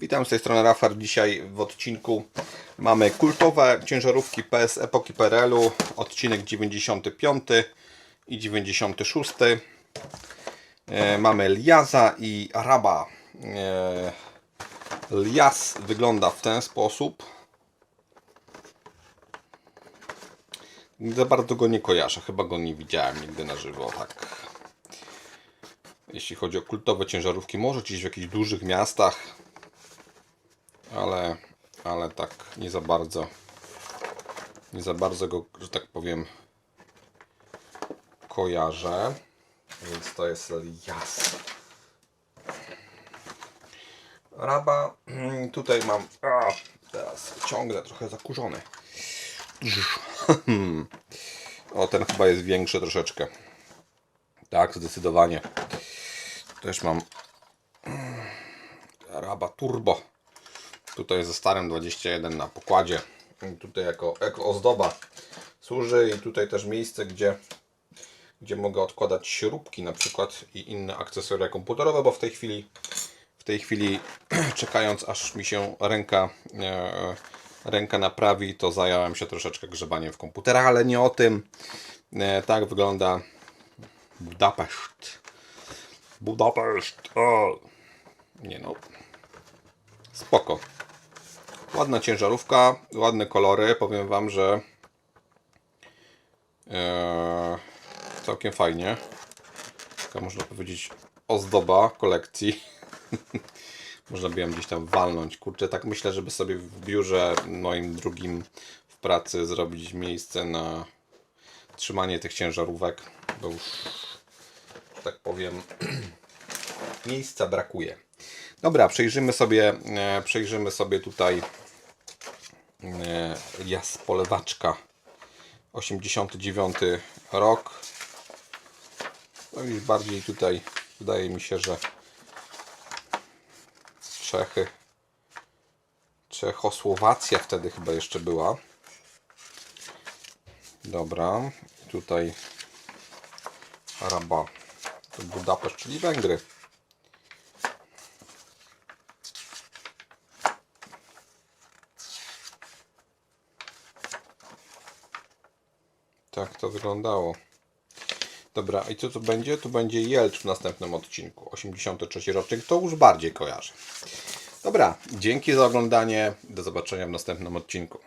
Witam z tej strony Rafał. Dzisiaj w odcinku mamy kultowe ciężarówki PS epoki PRL-u, odcinek 95 i 96. E, mamy Liaza i Araba. E, Liaz wygląda w ten sposób. Za bardzo go nie kojarzę, chyba go nie widziałem nigdy na żywo, tak. Jeśli chodzi o kultowe ciężarówki, może gdzieś w jakichś dużych miastach, ale, ale tak nie za bardzo, nie za bardzo go, że tak powiem, kojarzę. Więc to jest jas. Raba, tutaj mam, a, teraz ciągnę, trochę zakurzony. O, ten chyba jest większy troszeczkę. Tak, zdecydowanie. Też mam Raba Turbo. Tutaj ze starym 21 na pokładzie. Tutaj jako, jako ozdoba służy i tutaj też miejsce, gdzie, gdzie mogę odkładać śrubki na przykład i inne akcesoria komputerowe, bo w tej chwili w tej chwili czekając aż mi się ręka e, ręka naprawi, to zająłem się troszeczkę grzebaniem w komputerach, ale nie o tym. E, tak wygląda Budapeszt. Budapeszt. O. Nie no. Spoko. Ładna ciężarówka, ładne kolory. Powiem Wam, że e, całkiem fajnie. Taka można powiedzieć ozdoba kolekcji. można by ją gdzieś tam walnąć. Kurczę, tak myślę, żeby sobie w biurze moim drugim w pracy zrobić miejsce na trzymanie tych ciężarówek, bo już, tak powiem, miejsca brakuje. Dobra, przejrzymy sobie, e, przejrzymy sobie tutaj e, jas polewaczka 89 rok. No i bardziej tutaj wydaje mi się, że Czechy. Czechosłowacja wtedy chyba jeszcze była. Dobra, tutaj Araba Budapeszt, czyli Węgry. Tak to wyglądało. Dobra, i co tu będzie? Tu będzie Jelcz w następnym odcinku. 83 rocznik, to już bardziej kojarzę. Dobra, dzięki za oglądanie. Do zobaczenia w następnym odcinku.